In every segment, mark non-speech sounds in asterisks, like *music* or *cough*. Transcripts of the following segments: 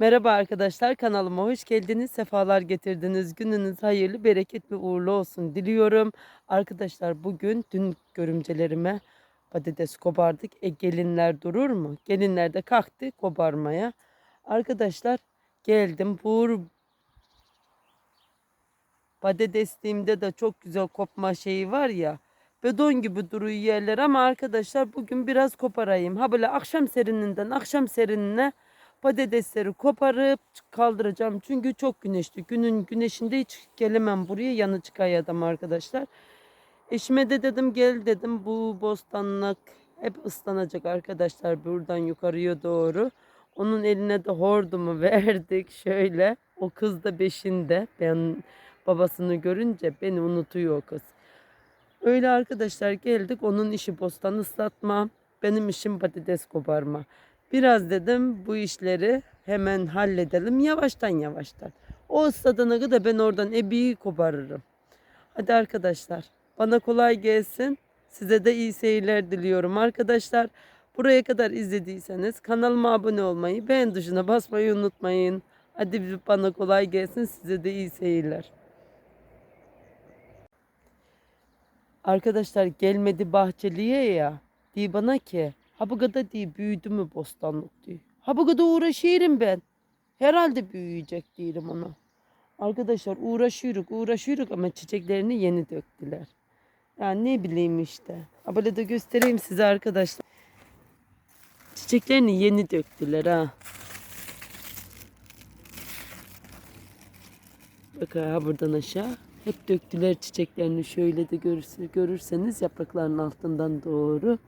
Merhaba arkadaşlar kanalıma hoş geldiniz. Sefalar getirdiniz. Gününüz hayırlı, bereketli, uğurlu olsun diliyorum. Arkadaşlar bugün dün görümcelerime patates kobardık. E gelinler durur mu? Gelinler de kalktı kobarmaya. Arkadaşlar geldim. Bu patatesliğimde de çok güzel kopma şeyi var ya. Beton gibi duruyor yerler ama arkadaşlar bugün biraz koparayım. Ha böyle akşam serininden akşam serinine patatesleri koparıp kaldıracağım. Çünkü çok güneşli. Günün güneşinde hiç gelemem buraya. Yanı çıkayadım arkadaşlar. Eşime de dedim gel dedim bu bostanlık hep ıslanacak arkadaşlar buradan yukarıya doğru. Onun eline de hordumu *laughs* verdik şöyle. O kız da beşinde. Ben babasını görünce beni unutuyor o kız. Öyle arkadaşlar geldik. Onun işi bostan ıslatma. Benim işim patates koparma. Biraz dedim bu işleri hemen halledelim yavaştan yavaştan. O ısladana kadar ben oradan ebiyi koparırım. Hadi arkadaşlar bana kolay gelsin. Size de iyi seyirler diliyorum arkadaşlar. Buraya kadar izlediyseniz kanalıma abone olmayı, beğen tuşuna basmayı unutmayın. Hadi bana kolay gelsin. Size de iyi seyirler. Arkadaşlar gelmedi bahçeliye ya. Diye bana ki ha bu diye büyüdü mü bostanlık diye. Ha bu uğraşıyorum ben. Herhalde büyüyecek diyelim ona. Arkadaşlar uğraşıyoruz uğraşıyoruz ama çiçeklerini yeni döktüler. Yani ne bileyim işte. Ha böyle de göstereyim size arkadaşlar. Çiçeklerini yeni döktüler ha. Bak ha buradan aşağı. Hep döktüler çiçeklerini şöyle de görürse- görürseniz yaprakların altından doğru.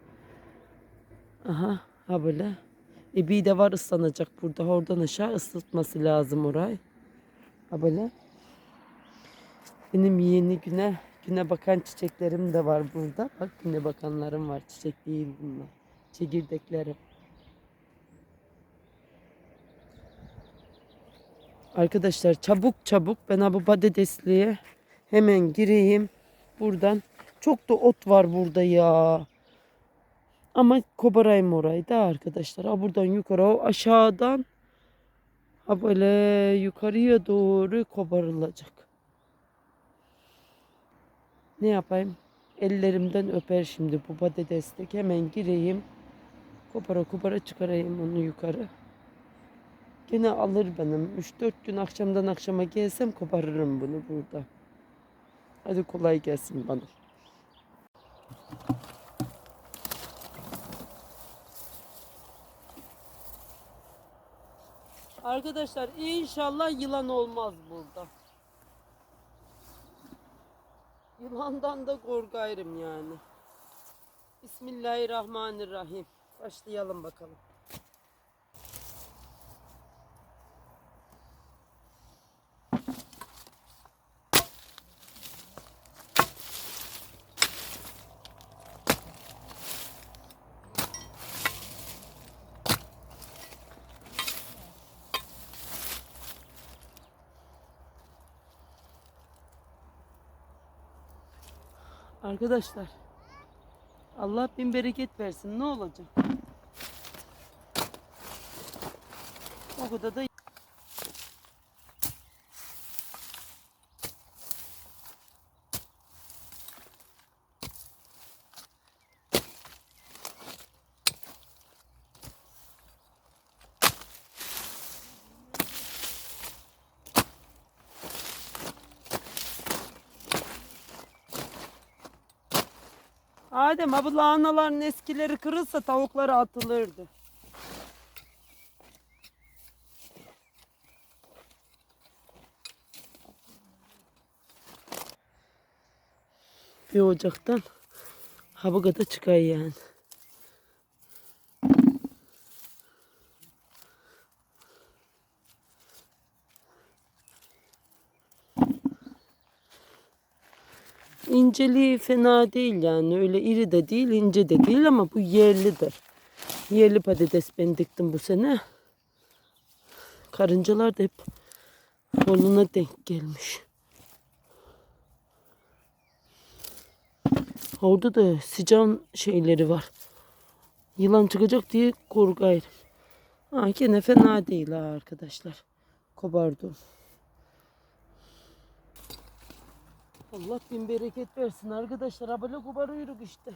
Aha ha böyle. E bir de var ıslanacak burada. Oradan aşağı ıslatması lazım orayı. Ha böyle. Benim yeni güne güne bakan çiçeklerim de var burada. Bak güne bakanlarım var. Çiçek değil bunlar. Çekirdeklerim. Arkadaşlar çabuk çabuk ben bu patatesliğe hemen gireyim buradan. Çok da ot var burada ya. Ama koparayım orayı da arkadaşlar. Ha buradan yukarı o aşağıdan ha böyle yukarıya doğru koparılacak. Ne yapayım? Ellerimden öper şimdi bu patateslik. Hemen gireyim. Kopara kopara çıkarayım onu yukarı. Gene alır benim. 3-4 gün akşamdan akşama gelsem koparırım bunu burada. Hadi kolay gelsin bana. Arkadaşlar inşallah yılan olmaz burada. Yılandan da korkarım yani. Bismillahirrahmanirrahim. Başlayalım bakalım. Arkadaşlar Allah bin bereket versin ne olacak? O kadar da Adem ha bu lahanaların eskileri kırılsa tavukları atılırdı. Bir ocaktan ha bu kadar çıkar yani. İnceliği fena değil yani öyle iri de değil ince de değil ama bu yerlidir. Yerli patates ben diktim bu sene. Karıncalar da hep koluna denk gelmiş. Orada da sıcağın şeyleri var. Yılan çıkacak diye korkayım. Ha, gene fena değil ha arkadaşlar. Kobardı. Allah bin bereket versin arkadaşlar. Ha böyle kobarıyoruz işte.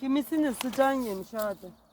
Kimisini sıcan yemiş hadi.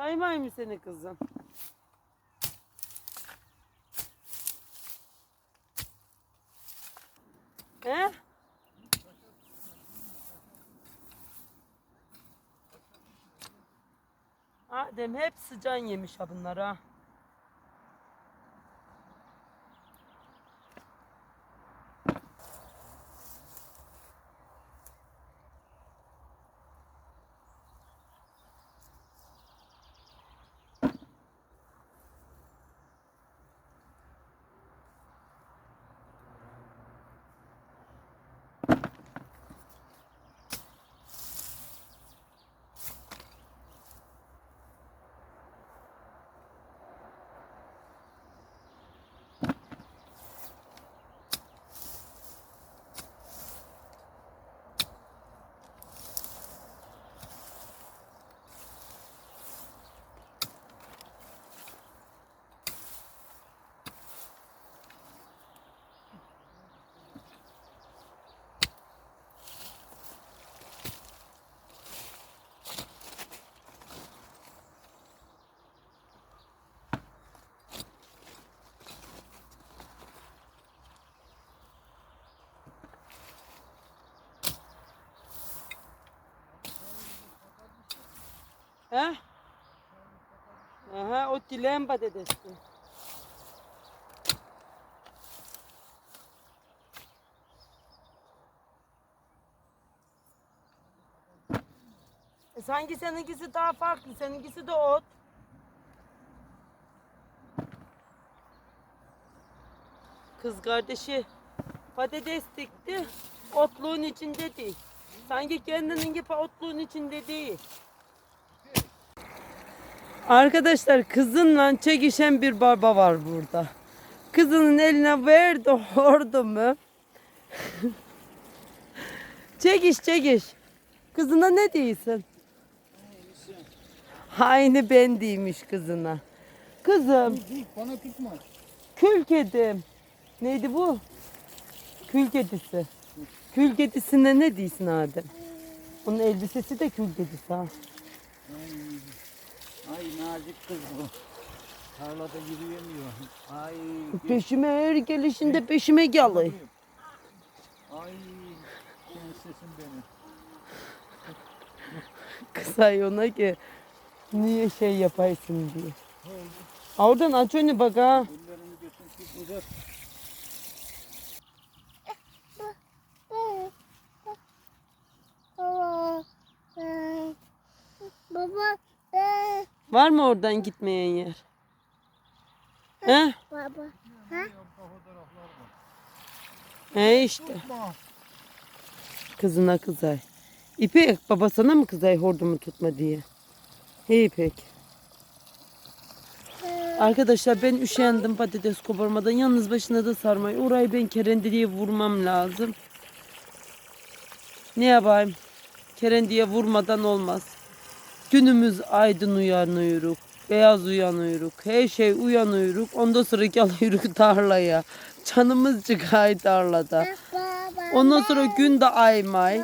Saymayayım mı seni kızım? He? Adem hep sıcan yemiş ha bunlar ha. He? Aha, o dileğin patatesi. E sanki seninkisi daha farklı. Seninkisi de ot. Kız kardeşi patates dikti. Otluğun içinde değil. Sanki kendinin gibi otluğun içinde değil. Arkadaşlar kızınla çekişen bir baba var burada. Kızının eline verdi ordu mu? *laughs* çekiş çekiş. Kızına ne diyorsun? Aynı ben değilmiş kızına. Kızım Bana tutma. kül kedim. Neydi bu? Kül kedisi. Kül kedisine ne diyorsun Adem? Onun elbisesi de kül kedisi ha. Ay nazik kız bu. Tarlada yürüyemiyor. Ay. Peşime her gelişinde peşime geliyor. Ay prensesim benim. Kısay ona ki niye şey yapaysın diye. Ha, Oradan aç önü bak ha. Ellerini götür uzat. Baba. Baba. Var mı oradan gitmeyen yer? He? Baba. Var. He işte. Kızına kızay. İpek baba sana mı kızay hordumu tutma diye? Hey İpek. Arkadaşlar ben üşendim patates koparmadan. Yalnız başına da sarmayı. Orayı ben kerendeliye vurmam lazım. Ne yapayım? Kerendiye vurmadan olmaz. Günümüz aydın uyanıyoruz. Beyaz uyanıyoruz. Her şey uyanıyoruz. Ondan sonra *laughs* alıyoruz tarlaya. Canımız çıkay tarlada. Ondan sonra gün de aymay.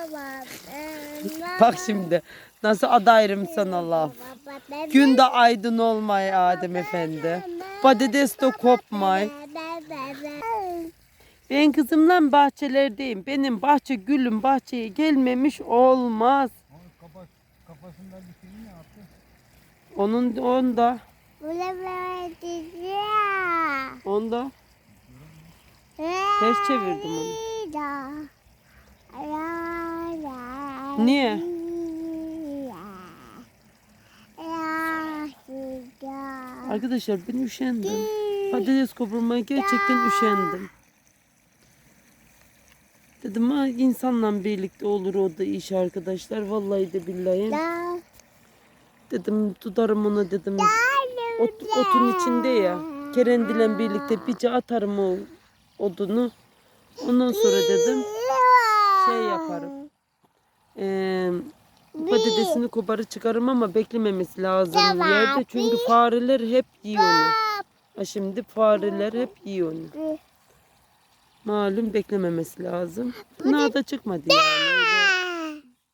*laughs* Bak şimdi nasıl adayırım sana laf. Gün de aydın olmay Adem Efendi. Patates de kopmay. Ben kızımla bahçelerdeyim. Benim bahçe gülüm bahçeye gelmemiş olmaz. Kafasından bir? Onun onda Baba. onda Ters çevirdim onu. Niye? Arkadaşlar ben üşendim. Patates koparmaya gerçekten üşendim. Dedim ha insanla birlikte olur o da iş arkadaşlar. Vallahi de billahi. Dedim tutarım onu dedim. Ot, otun içinde ya. Kerendiyle birlikte bice atarım o odunu. Ondan sonra dedim şey yaparım. Eee patatesini koparı çıkarım ama beklememesi lazım yerde. Çünkü fareler hep yiyor onu. Ha şimdi fareler hep yiyor onu. Malum beklememesi lazım. Fena da çıkmadı yani.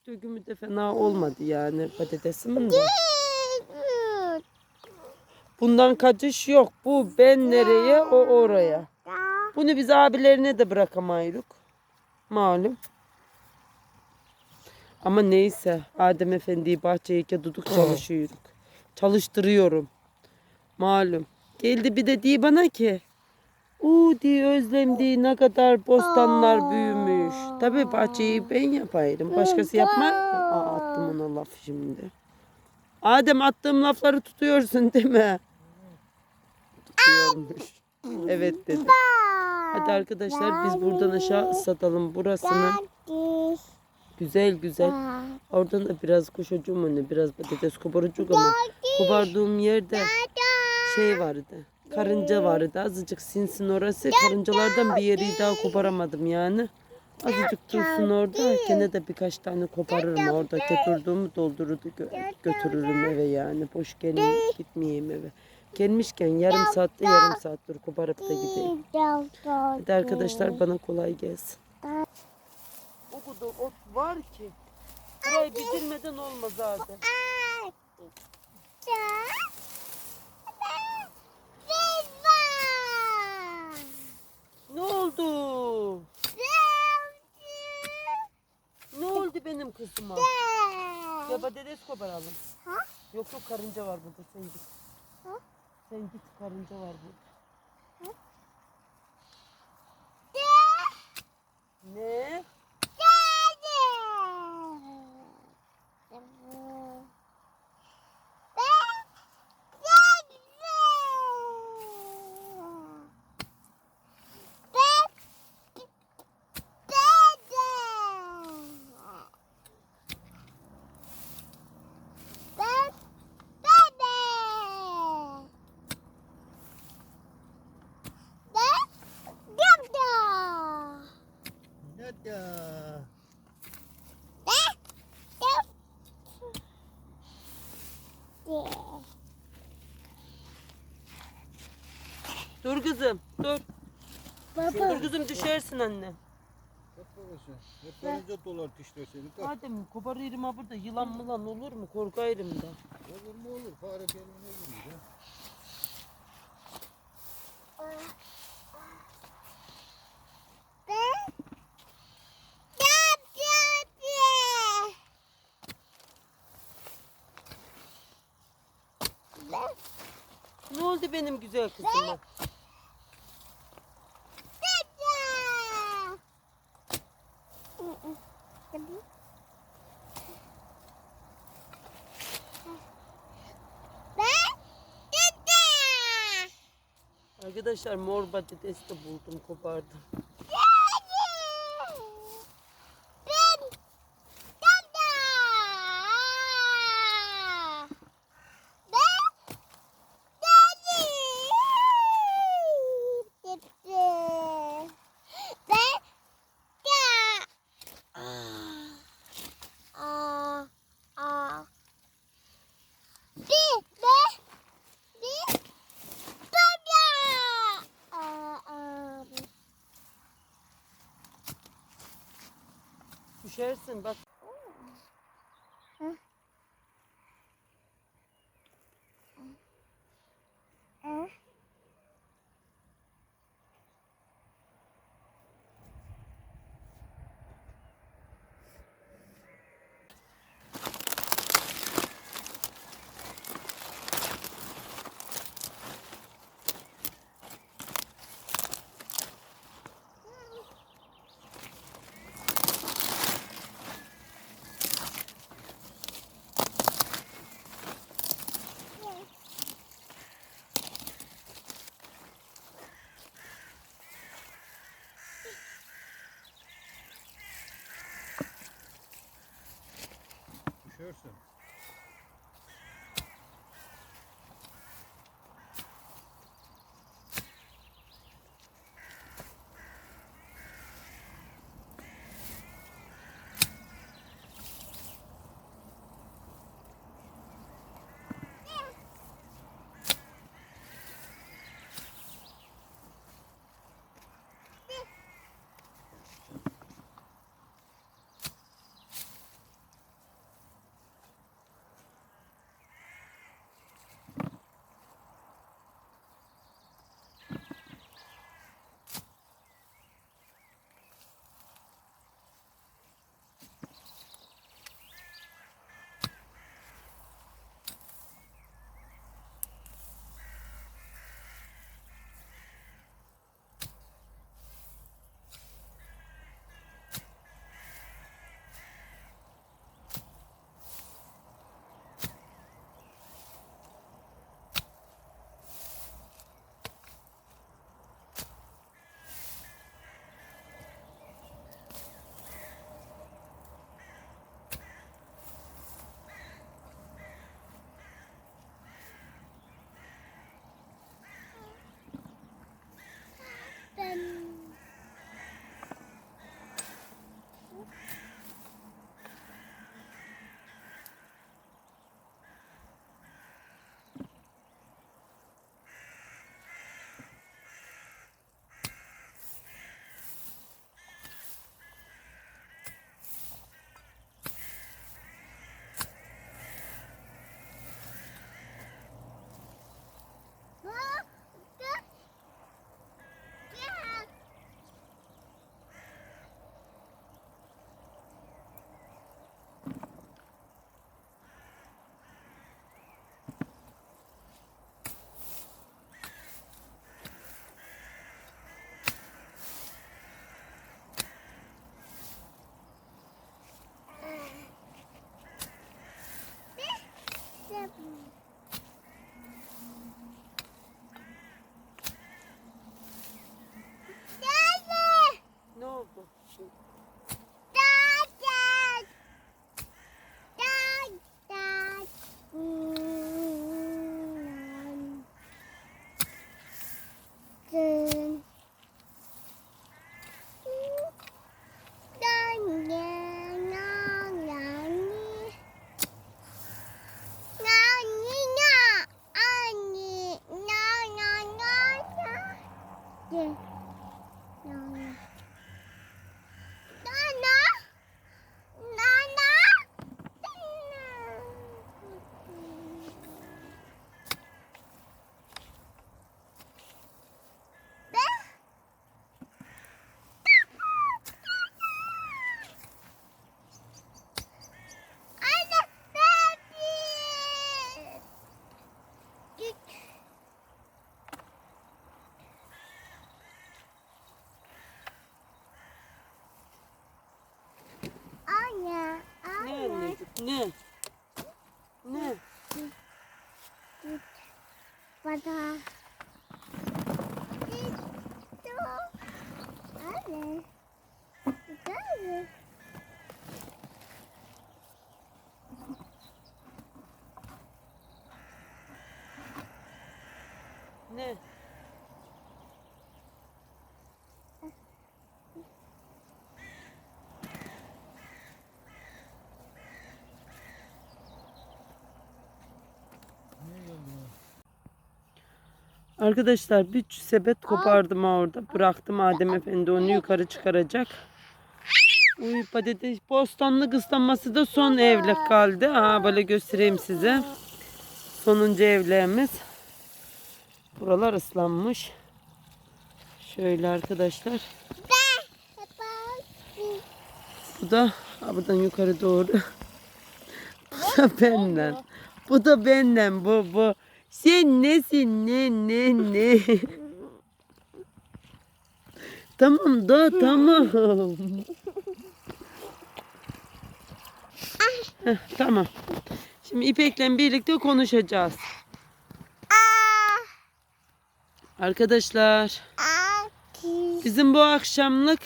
Öyle dökümü de fena olmadı yani patatesimin de. Bundan kaçış yok. Bu ben nereye o oraya. Bunu biz abilerine de bırakamayız. Malum. Ama neyse Adem Efendi'yi bahçeye duduk *clears throat* çalışıyoruz. Çalıştırıyorum. Malum. Geldi bir de diye bana ki Uuu diye Özlem diye ne kadar bostanlar büyümüş. Tabii bahçeyi ben yapayım. Başkası yapmaz. Aa, attım ona laf şimdi. Adem attığım lafları tutuyorsun değil mi? Tutuyormuş. Evet dedi. Hadi arkadaşlar biz buradan aşağı ıslatalım burasını. Güzel güzel. Oradan da biraz koşacağım önüne. Biraz patates koparacak ama. Kopardığım yerde şey vardı. Karınca vardı. Azıcık sinsin orası. Karıncalardan bir yeri daha koparamadım yani. Azıcık dursun orada. Gene de birkaç tane koparırım orada. Götürdüğümü doldurur gö- götürürüm eve yani. Boş gelin gitmeyeyim eve. Gelmişken yarım saatte yarım saat dur koparıp da gideyim. Hadi arkadaşlar bana kolay gelsin. O kadar ot var ki. Burayı bitirmeden olmaz zaten. Ne oldu? Oldu benim kızıma? Ya patates koparalım. Ha? Yok yok karınca var burada sen git. Ha? Sen git karınca var burada. Ne? Kızım dur. Baba. Dur kızım düşersin anne. Hep babası. Hep önce dolar kişiler seni. Kalk. Adem koparırım ha burada yılan mılan olur mu? Korkarım da. Olur mu olur? Fare kendine girmiş. Ne oldu benim güzel kızıma? Arkadaşlar mor patates de buldum kopardım. Düşersin bak. Düşersin. Bye. Baba. Anne. Anne. Ne? Arkadaşlar bir sepet kopardım orada. Bıraktım Adem Efendi onu yukarı çıkaracak. Uy patates bostanlık ıslanması da son evlilik kaldı. Ha böyle göstereyim size. Sonuncu evlerimiz. Buralar ıslanmış. Şöyle arkadaşlar. Bu da ha, buradan yukarı doğru. bu da benden. Bu da benden bu bu. Sen nesin ne ne ne. tamam da tamam. Heh, tamam. Şimdi İpek'le birlikte konuşacağız. Arkadaşlar bizim bu akşamlık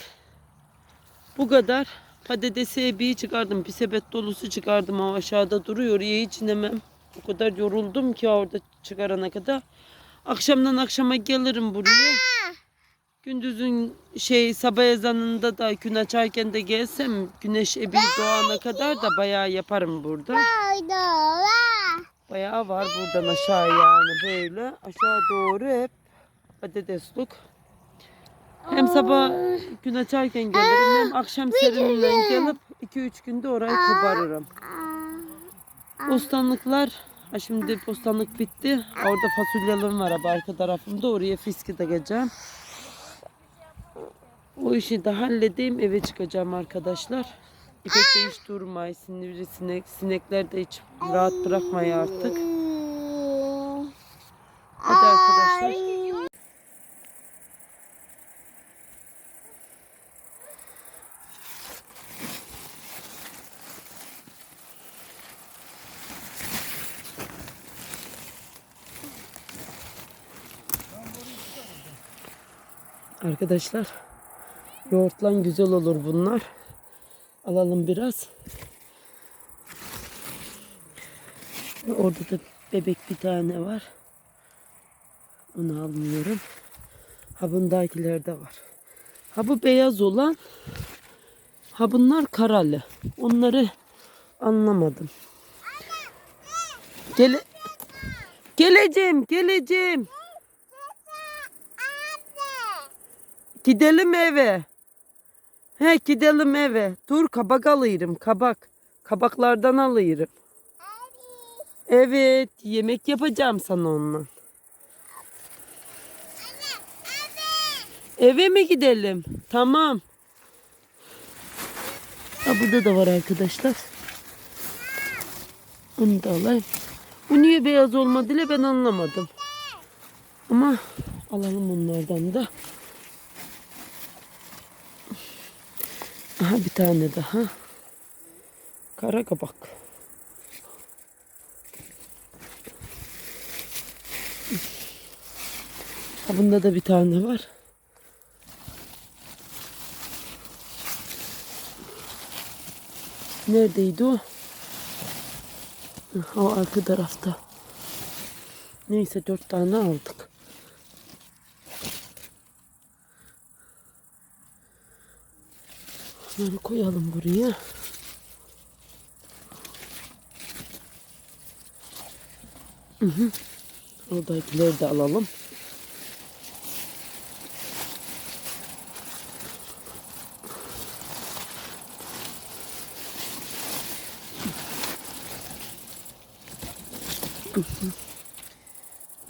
bu kadar. Patatesi bir çıkardım. Bir sepet dolusu çıkardım. O aşağıda duruyor. Ye hiç inemem. O kadar yoruldum ki orada çıkarana kadar. Akşamdan akşama gelirim buraya. Gündüzün şey sabah ezanında da gün açarken de gelsem güneş ebi doğana kadar da bayağı yaparım burada. Bayağı var buradan aşağı yani böyle. Aşağı doğru hep patatesluk. Hem sabah gün açarken gelirim hem akşam serinle gelip 2-3 günde orayı koparırım. Bostanlıklar ha şimdi bostanlık bitti. Orada fasulyelerim var abi arka tarafımda. Oraya fiski takacağım. O işi de halledeyim eve çıkacağım arkadaşlar. İpek de hiç durmay. Sinirli sinek. Sinekler de hiç rahat bırakmaya artık. Hadi arkadaşlar. Arkadaşlar yoğurtla güzel olur bunlar. Alalım biraz. Orada da bebek bir tane var. Onu almıyorum. Ha bundakiler de var. Ha bu beyaz olan. Ha bunlar karalı. Onları anlamadım. Gele geleceğim, geleceğim. Gidelim eve. He gidelim eve. Dur kabak alayım kabak. Kabaklardan alayım. Evet yemek yapacağım sana onunla. Eve mi gidelim? Tamam. Ha, burada da var arkadaşlar. Onu da alayım. Bu niye beyaz olmadı ben anlamadım. Ama alalım onlardan da. Aha bir tane daha. Kara kabak. Ha bunda da bir tane var. Neredeydi o? O arka tarafta. Neyse dört tane aldık. Bunları koyalım buraya. Hı hı. Oradakileri de alalım.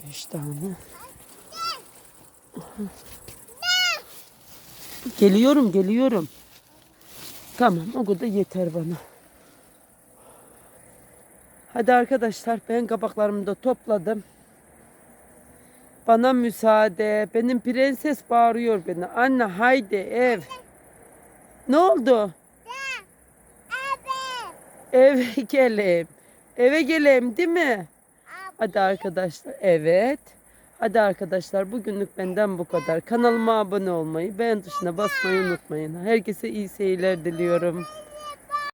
Beş tane. Geliyorum, geliyorum. Tamam o kadar yeter bana. Hadi arkadaşlar ben kabaklarımı da topladım. Bana müsaade. Benim prenses bağırıyor beni. Anne haydi ev. Ne oldu? Eve *laughs* geleyim. Eve geleyim değil mi? Hadi arkadaşlar. Evet. Hadi arkadaşlar bugünlük benden bu kadar. Kanalıma abone olmayı, beğen tuşuna basmayı unutmayın. Herkese iyi seyirler diliyorum.